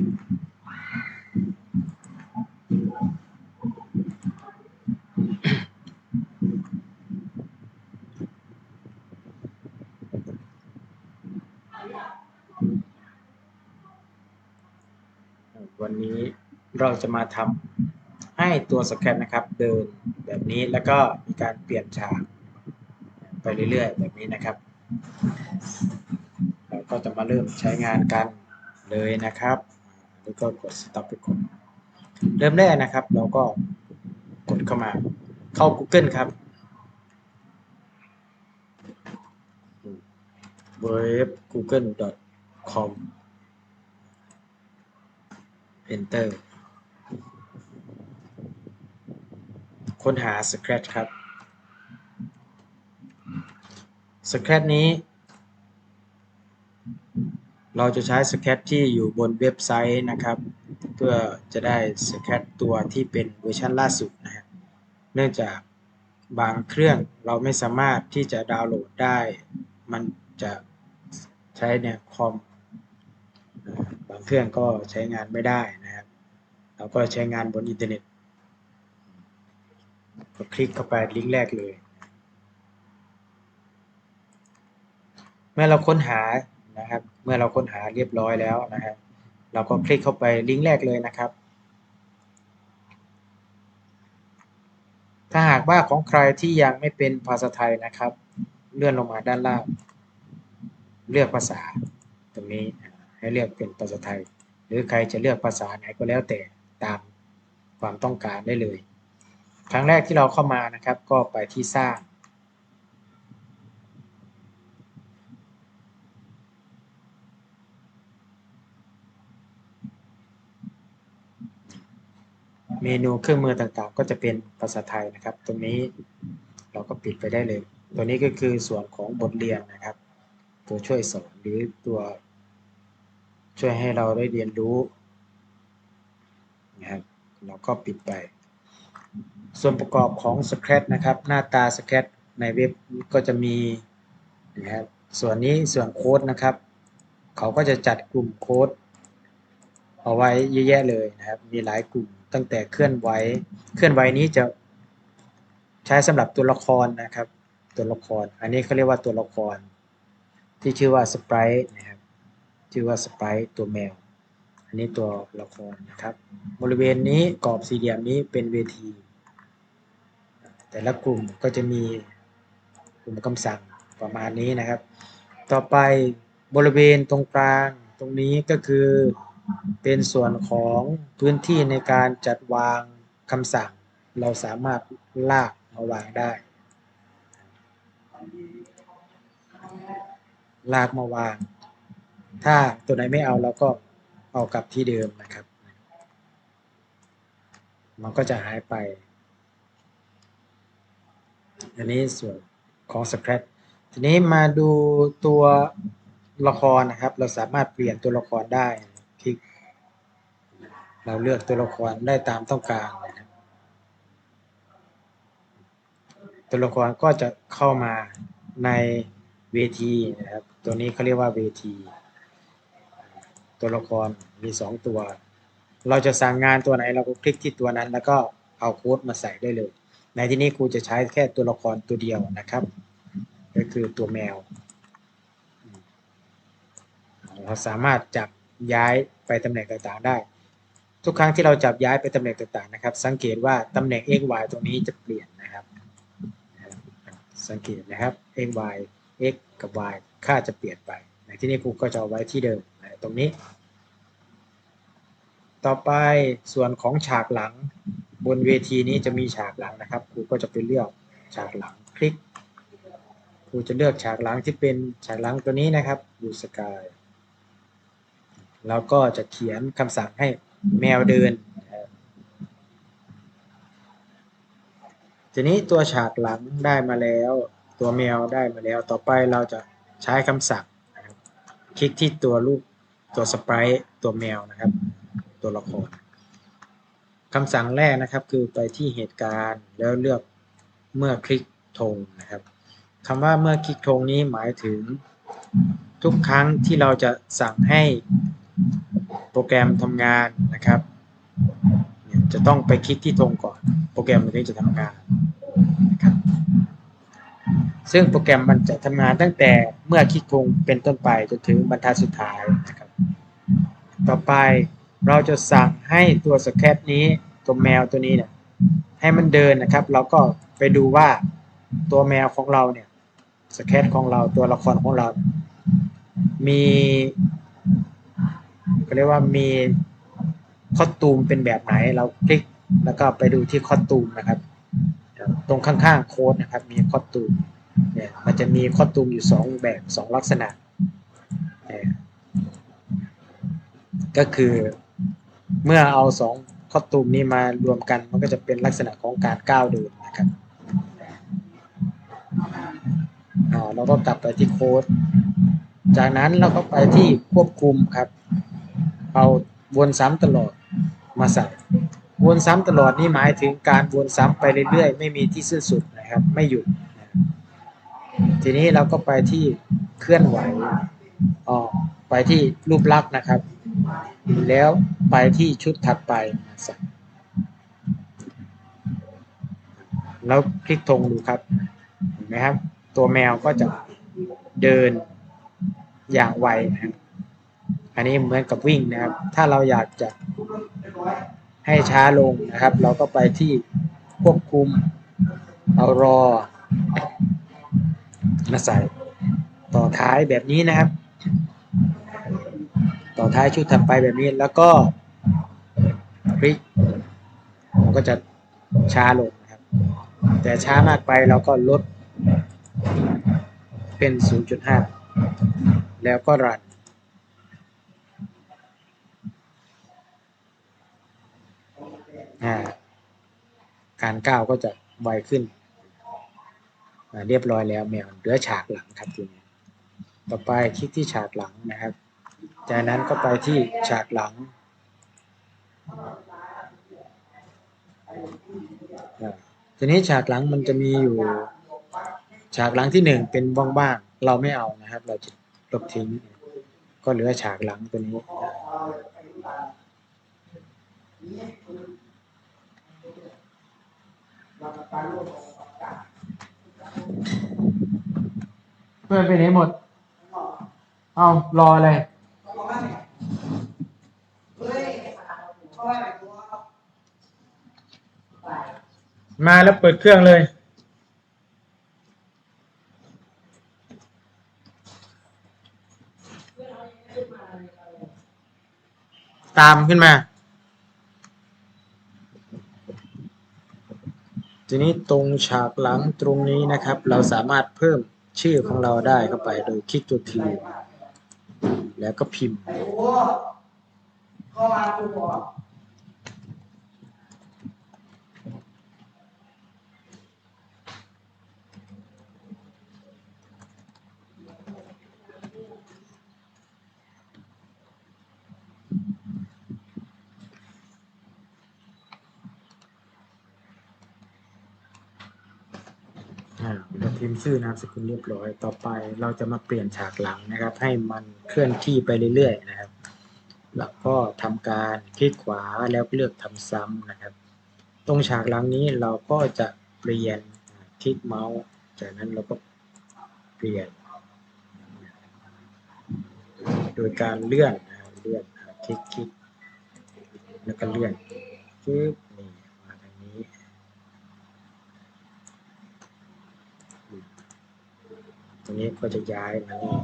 วันนี้เราจะมาทำให้ตัวสแครนะครับ เดินแบบนี้แล้วก็มีการเปลี่ยนฉากไปเรื่อยๆ แบบนี้นะครับ เราก็จะมาเริ่มใช้งานกันเลยนะครับ แล้วก็กด stop ไปก่อนเริ่มแรกนะครับ เราก็กดเข้ามาเข้า Google ครับ web google.com enter ค้นหา Scratch ครับ Scratch นี้ เราจะใช้ Scratch ที่อยู่บนเว็บไซต์นะครับ เพื่อจะได้ Scratch ตัวที่เป็นเวอร์ชันล่าสุดนะครับเนื่องจากบางเครื่องเราไม่สามารถที่จะดาวน์โหลดได้ มันจะใช้ในคอมบางเครื่องก็ใช้งานไม่ได้นะครับ เราก็ใช้งานบนอินเทอร์เน็ตก็คลิกเข้าไปลิงก์แรกเลย เมื่อเราค้นหา นะครับ เมื่อเราค้นหาเรียบร้อยแล้วนะครับ เราก็คลิกเข้าไปลิงก์แรกเลยนะครับ ถ้าหากว่าของใครที่ยังไม่เป็นภาษาไทยนะครับ เลื่อนลงมาด้านล่าง เลือกภาษาตรงนี้ให้เลือกเป็นภาษาไทย หรือใครจะเลือกภาษาไหนก็แล้วแต่ตามความต้องการได้เลย ครั้งแรกที่เราเข้ามานะครับ ก็ไปที่สร้าง เมนูเครื่องมือต่างๆ ก็จะเป็นภาษาไทยนะครับ ตรงนี้เราก็ปิดไปได้เลย ตัวนี้ก็คือส่วนของบทเรียนนะครับ ตัวช่วยสอนหรือตัว ช่วยให้เราได้เรียนรู้นะครับเราก็ปิดไป ส่วนประกอบของ Scratch นะครับ หน้าตา Scratch ในเว็บก็จะมีนะครับส่วนนี้ส่วนโค้ดนะครับ เขาก็จะจัดกลุ่มโค้ดเอาไว้เยอะแยะเลยนะครับ มีหลายกลุ่ม ตั้งแต่เคลื่อนไหว เคลื่อนไหวนี้จะใช้สำหรับตัวละครนะครับ ตัวละคร อันนี้เขาเรียกว่าตัวละคร ที่ชื่อว่าสไปร์นะครับ ชื่อว่าสไปร์ตัวแมว อันนี้ตัวละครนะครับ บริเวณนี้กรอบสี่เหลี่ยมนี้เป็นเวที แต่ละกลุ่มก็จะมีกลุ่มคำสั่งประมาณนี้นะครับ ต่อไปบริเวณตรงกลางตรงนี้ก็คือ เป็นส่วนของพื้นที่ในการจัดวางคำสั่ง เราสามารถลากมาวางได้ ลากมาวาง ถ้าตัวไหนไม่เอาเราก็เอากลับที่เดิมนะครับ มันก็จะหายไป อันนี้ส่วนของ Scratch ทีนี้มาดูตัวละครนะครับ เราสามารถเปลี่ยนตัวละครได้ เราเลือกตัวละครได้ตามต้องการนะครับตัวละครก็จะเข้ามาในเวทีนะครับ ตัวนี้เขาเรียกว่าเวที ตัวละครมี 2 ตัว เราจะสั่งงานตัวไหนเราก็คลิกที่ตัวนั้น แล้วก็เอาโค้ดมาใส่ได้เลย ในที่นี้ครูจะใช้แค่ตัวละครตัวเดียวนะครับ ก็คือตัวแมว เราสามารถจับย้ายไปตำแหน่งต่างๆได้ ทุกครั้งที่เราจับย้ายไปตำแหน่งต่างๆนะครับ สังเกตว่าตำแหน่ง x y ตรงนี้จะเปลี่ยนนะครับ สังเกตนะครับ x y x กับ y ค่าจะเปลี่ยนไปในที่นี้ครูก็จะเอาไว้ที่เดิมตรงนี้ ต่อไปส่วนของฉากหลังบนเวทีนี้จะมีฉากหลังนะครับครูก็จะไปเลือกฉากหลังคลิกครูจะเลือกฉากหลังที่เป็นฉากหลังตัวนี้นะครับยูสกายแล้วก็จะเขียนคำสั่งให้ แมวเดิน ทีนี้ตัวฉากหลังได้มาแล้ว ตัวแมวได้มาแล้ว ต่อไปเราจะใช้คำสั่งครับคลิกที่ตัวรูปตัวสไปร์ตัวแมวนะครับ ตัวละครคำสั่งแรกนะครับคือไปที่เหตุการณ์แล้วเลือกเมื่อคลิกธงนะครับคำว่าเมื่อคลิกธงนี้หมายถึงทุกครั้งที่เราจะสั่งให้ โปรแกรมทำงานนะครับเนี่ยจะต้องไปคลิกที่ธงก่อน โปรแกรมมันถึงจะทำงานนะครับซึ่งโปรแกรมมันจะทำงานตั้งแต่เมื่อคลิกธงเป็นต้นไปจนถึงบรรทัดสุดท้ายนะครับ ต่อไปเราจะสั่งให้ตัวสแครนี้ตัวแมวตัวนี้เนี่ยให้มันเดินนะครับ เราก็ไปดูว่าตัวแมวของเราเนี่ยสแครของเราตัวละครของเรา มี ก็เรียกว่ามีคอตูมเป็นแบบไหนเราคลิกแล้วก็ไปดูที่คอตูมนะครับ ตรงข้างๆโค้ดนะครับ มีคอตูมเนี่ยมันจะมีคอตูมอยู่สองแบบสองลักษณะ ก็คือเมื่อเอาสองคอตูมนี้มารวมกันมันก็จะเป็นลักษณะของการก้าวเดินนะครับอ่าเราก็กลับไปที่โค้ด จากนั้นเราก็ไปที่ควบคุมครับ เอาวนซ้ำตลอดมาใส่วนซ้ำตลอดนี่หมายถึงการวนซ้ำไปเรื่อยๆ ไม่มีที่สิ้นสุดนะครับไม่หยุดทีนี้เราก็ไปที่เคลื่อนไหวอ๋อไปที่รูปลักษณ์นะครับ แล้วไปที่ชุดถัดไปมาใส่แล้วคลิกธงดูครับเห็นไหมครับ ตัวแมวก็จะเดินอย่างไวนะครับ อันนี้เหมือนกับวิ่งนะครับ ถ้าเราอยากจะให้ช้าลงนะครับ เราก็ไปที่ควบคุมเอารอมาใส่ต่อท้ายแบบนี้นะครับ ต่อท้ายชุดถัดไปแบบนี้แล้วก็คลิกมันก็จะช้าลงนะครับ แต่ช้ามากไปเราก็ลดเป็น 0.5 แล้วก็รัน อ่า การก้าวก็จะไวขึ้น เรียบร้อยแล้วแมวเหลือฉากหลังครับทีนี้ต่อไปคลิกที่ฉากหลังนะครับ จากนั้นก็ไปที่ฉากหลังทีนี้ฉากหลังมันจะมีอยู่ ฉากหลังที่หนึ่งเป็นบ้างๆเราไม่เอานะครับ เราจะลบทิ้ง ก็เหลือฉากหลังตัวนี้อ่า เพื่อนไปไหนหมด เอารออะไร มาแล้วเปิดเครื่องเลย ตามขึ้นมา ทีนี้ตรงฉากหลังตรงนี้นะครับ เราสามารถเพิ่มชื่อของเราได้เข้าไปโดยคลิกตัวทีแล้วก็พิมพ์ อ่าเราพิมพ์ชื่อนามสกุลเรียบร้อย ต่อไปเราจะมาเปลี่ยนฉากหลังนะครับ ให้มันเคลื่อนที่ไปเรื่อยๆนะครับ แล้วก็ทำการคลิกขวาแล้วเลือกทำซ้ำนะครับ ตรงฉากหลังนี้เราก็จะเปลี่ยนคลิกเมาส์ จากนั้นเราก็เปลี่ยน โดยการเลื่อนเลื่อนคลิกคลิกแล้วก็เลื่อนปึ๊บนี่มาทางนี้ ต รงนี้ก็จะย้ายมานี่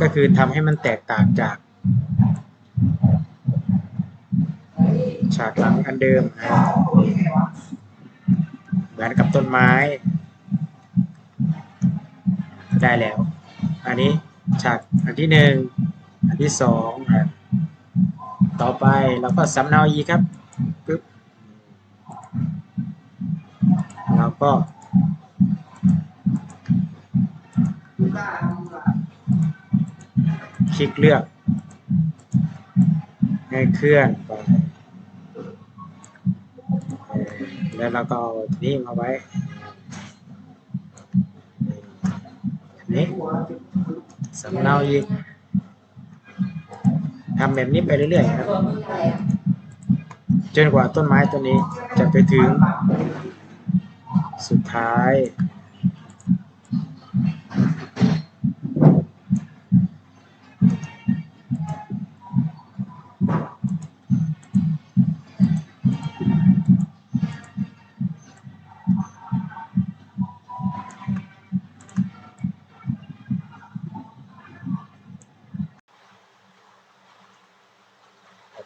ก็คือทำให้มันแตกต่างจาก ฉากหลังอันเดิมนะครับเหมือนกับต้นไม้ ได้แล้ว อันนี้ฉากอันที่หนึ่งอันที่สองครับต่อไปเราก็สำเนาอีกครับปึ๊บ แล้วก็คลิกเลือก ให้เคลื่อนไปแล้วเราก็เอานี่มาไว้แบบนี้สำเนาอีกทำแบบนี้ไปเรื่อยๆครับจนกว่าต้นไม้ต้นนี้จะไปถึง สุดท้าย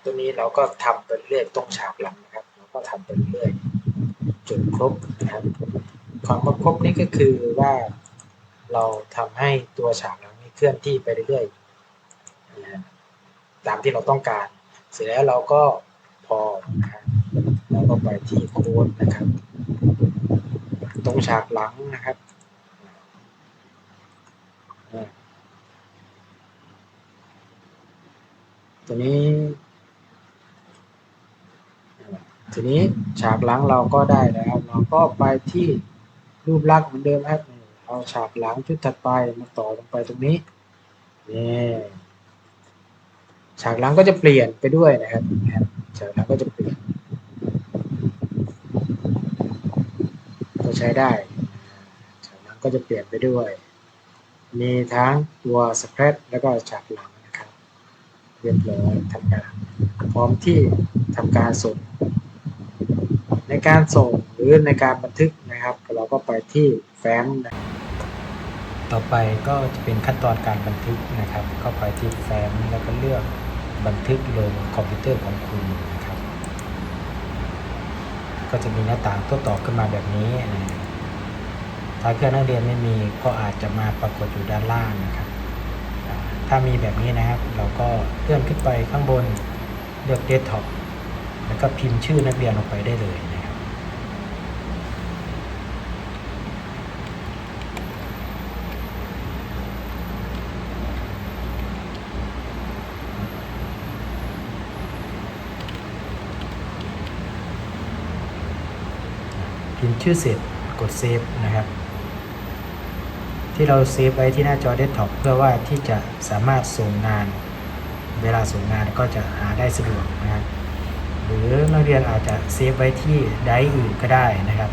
ตัวนี้เราก็ทำไปเรื่อยตรงฉากหลังนะครับ เราก็ทำไปเรื่อย จนครบนะครับความว่าครบนี่ก็คือว่าเราทำให้ตัวฉากหลังนี้เคลื่อนที่ไปเรื่อยๆตามที่เราต้องการ เสร็จแล้วเราก็พอนะครับเราก็ไปที่โค้ดนะครับ ตรงฉากหลังนะครับอ่าตัวนี้ ทีนี้ฉากหลังเราก็ได้แล้วเราก็ไปที่รูปลักษณ์เหมือนเดิมครับนี่เอาฉากหลังชุดถัดไปมาต่อลงไปตรงนี้นี่ฉากหลังก็จะเปลี่ยนไปด้วยนะครับนะครับฉากหลังก็จะเปลี่ยนก็ใช้ได้ฉากหลังก็จะเปลี่ยนไปด้วย มีทั้งตัวสเปรดแล้วก็ฉากหลังนะครับเรียบร้อยทำงานพร้อมที่ทำการส่ง ในการส่งหรือในการบันทึกนะครับ เราก็ไปที่แฟ้มนะต่อไปก็จะเป็นขั้นตอนการบันทึกนะครับ เข้าไปที่แฟ้มแล้วก็เลือกบันทึกลงคอมพิวเตอร์ของคุณนะครับ ก็จะมีหน้าต่างตัวต่อขึ้นมาแบบนี้นะถ้าเครื่องนักเรียนไม่มีก็อาจจะมาปรากฏอยู่ด้านล่างนะครับ ถ้ามีแบบนี้นะครับ เราก็เลื่อนขึ้นไปข้างบนเลือกเดสก์ท็อปแล้วก็พิมพ์ชื่อนักเรียนลงไปได้เลยนะครับ พิมพ์ ชื่อเสร็จกดเซฟนะครับ ที่เราเซฟไว้ที่หน้าจอเดสก์ท็อปเพื่อว่าที่จะสามารถส่งงาน เวลาส่งงานก็จะหาได้สะดวกนะครับ หรือนักเรียนอาจจะเซฟไว้ที่ไดรฟ์อื่นก็ได้นะครับ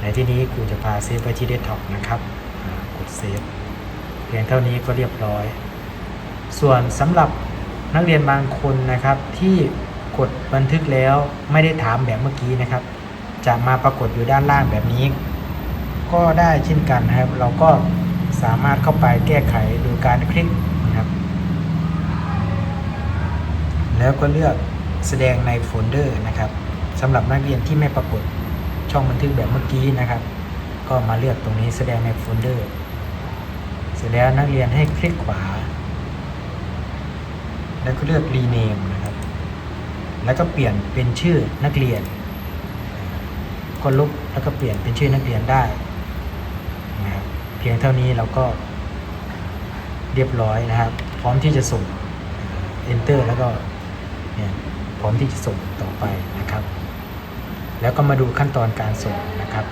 ในที่นี้ครูจะพาเซฟไว้ที่เดสก์ท็อปนะครับกดเซฟเพียงเท่านี้ก็เรียบร้อย ส่วนสำหรับนักเรียนบางคนนะครับที่กดบันทึกแล้วไม่ได้ถามแบบเมื่อกี้นะครับ จะมาปรากฏอยู่ด้านล่างแบบนี้ ก็ได้เช่นกันนะครับ เราก็สามารถเข้าไปแก้ไขโดยการคลิกนะครับ แล้วก็เลือกแสดงในโฟลเดอร์นะครับสำหรับนักเรียนที่ไม่ปรากฏช่องบันทึกแบบเมื่อกี้นะครับ ก็มาเลือกตรงนี้แสดงในโฟลเดอร์ เสร็จแล้วนักเรียนให้คลิกขวา แล้วก็เลือก rename นะครับ แล้วก็เปลี่ยนเป็นชื่อนักเรียน ก็ลบแล้วก็เปลี่ยนเป็นชื่อนักเรียนได้นะครับเพียงเท่านี้เราก็เรียบร้อยนะครับ พร้อมที่จะส่ง enter แล้วก็เนี่ยพร้อมที่จะส่งต่อไปนะครับ แล้วก็มาดูขั้นตอนการส่งนะครับ